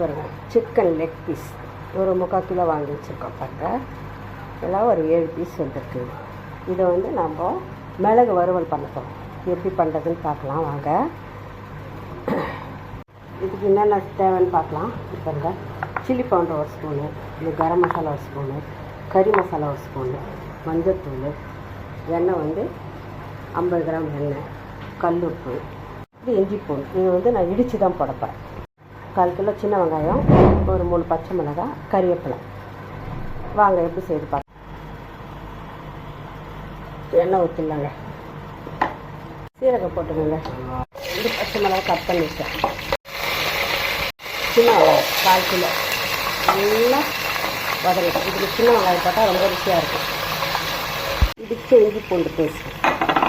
பாருங்க. Chicken leg piece ஒரு முக்கால் கிலோ வாங்கி வச்சுருக்கோம் பாருங்க. எல்லாம் ஒரு ஏழு பீஸ் வந்துருக்கு. இதை வந்து நம்ம மிளகு வறுவல் பண்ண எப்படி பண்ணுறதுன்னு பார்க்கலாம் வாங்க. இதுக்கு என்னென்ன தேவைன்னு பார்க்கலாம். இது பாருங்க. சில்லி பவுடர் ஒரு ஸ்பூனு இது கரம் மசாலா ஒரு ஸ்பூனு கறி மசாலா ஒரு ஸ்பூனு மஞ்சத்தூள் எண்ணெய் வந்து ஐம்பது கிராம் எண்ணெய் கல் உப்பு இது இஞ்சி பூண்டு. இது வந்து நான் இடித்து தான் போடப்பேன் கால் கிலோ சின்ன வெங்காயம் ஒரு மூணு பச்சை மிளகாய் கறிவேப்பிலை. வாங்க எப்படி செய்து பார்க்க எண்ணெய் ஊற்றிடலாங்க சீரகம் போட்டுக்கோங்க. இது பச்சை மிளகாய் கட் பண்ணி வச்சேன் சின்ன வெங்காயம் கால் கிலோ. நல்லா வதங்க இதுக்கு சின்ன வெங்காயம் போட்டால் ரொம்ப ருசியாக இருக்கும். இடிச்சு இஞ்சி பூண்டு பேஸ்ட்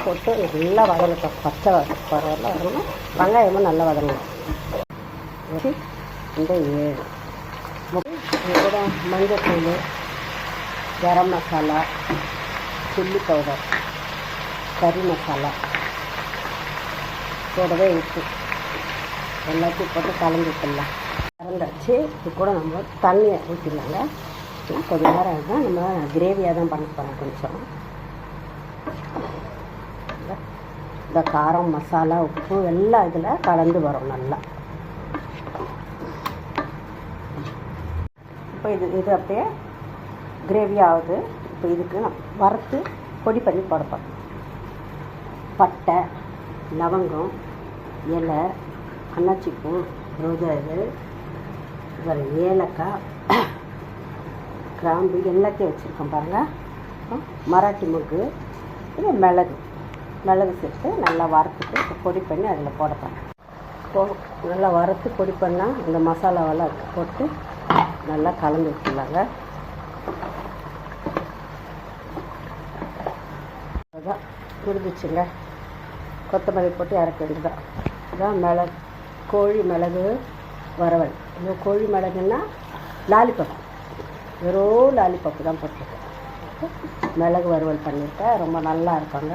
போட்டு நல்லா வதங்கட்டும். பச்சை பரவாயில்ல வரணும் வெங்காயமும் நல்லா வதங்கணும். இந்த ஏழு கூட மஞ்சத்தூள் கரம் மசாலா சில்லி பவுடர் கறி மசாலா கூடவே உப்பு எல்லாத்தையும் போட்டு கலந்து விட்டுடலாம் கலந்தாச்சு இது கூட நம்ம தண்ணியை ஊற்றிடலாங்க ஏன்னா கொஞ்ச நேரம் இருந்தால் நம்ம கிரேவியாக தான் பண்ண போகிறோம் கொஞ்சம் இந்த காரம் மசாலா உப்பு எல்லாம் இதில் கலந்து வரும் நல்லா. இப்போ இது இது அப்படியே கிரேவி ஆகுது. இப்போ இதுக்கு நான் வறுத்து பொடி பண்ணி போடப்படும் பட்டை லவங்கம் இலை அன்னாச்சிப்பூ ரோஜா இது ஏலக்காய் கிராம்பு எல்லாத்தையும் வச்சுருக்கோம் பாருங்கள் மராட்டி முக்கு இது மிளகு. மிளகு சேர்த்து நல்லா வறுத்துட்டு பொடி பண்ணி அதில் போட போ நல்லா வறுத்து பொடி பண்ணால் இந்த மசாலாவெல்லாம் போட்டு நல்லா கலந்து விட்டுலாங்க அதான் முடிஞ்சிச்சுங்க கொத்தமல்லி போட்டு இறக்க வேண்டியதான் இதான் மிளகு கோழி மிளகு வரவல் இந்த கோழி மிளகுன்னா லாலிபப் வெறும் லாலிபப்பு தான் போட்டிருக்கேன். மிளகு வறுவல் பண்ணியிருக்கேன். ரொம்ப நல்லா இருப்பாங்க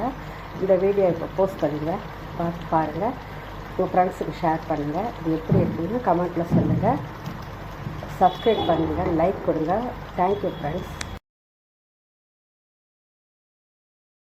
இந்த வீடியோ இப்போ போஸ்ட் பண்ணுங்கள் பார்த்து பாருங்கள் உங்கள் ஃப்ரெண்ட்ஸுக்கு ஷேர் பண்ணுங்கள் இது எப்படி இருக்குன்னு கமெண்ட்டில் சொல்லுங்கள் சப்ஸ்கிரைப் பண்ணுங்கள் லைக் கொடுங்க. Thank you friends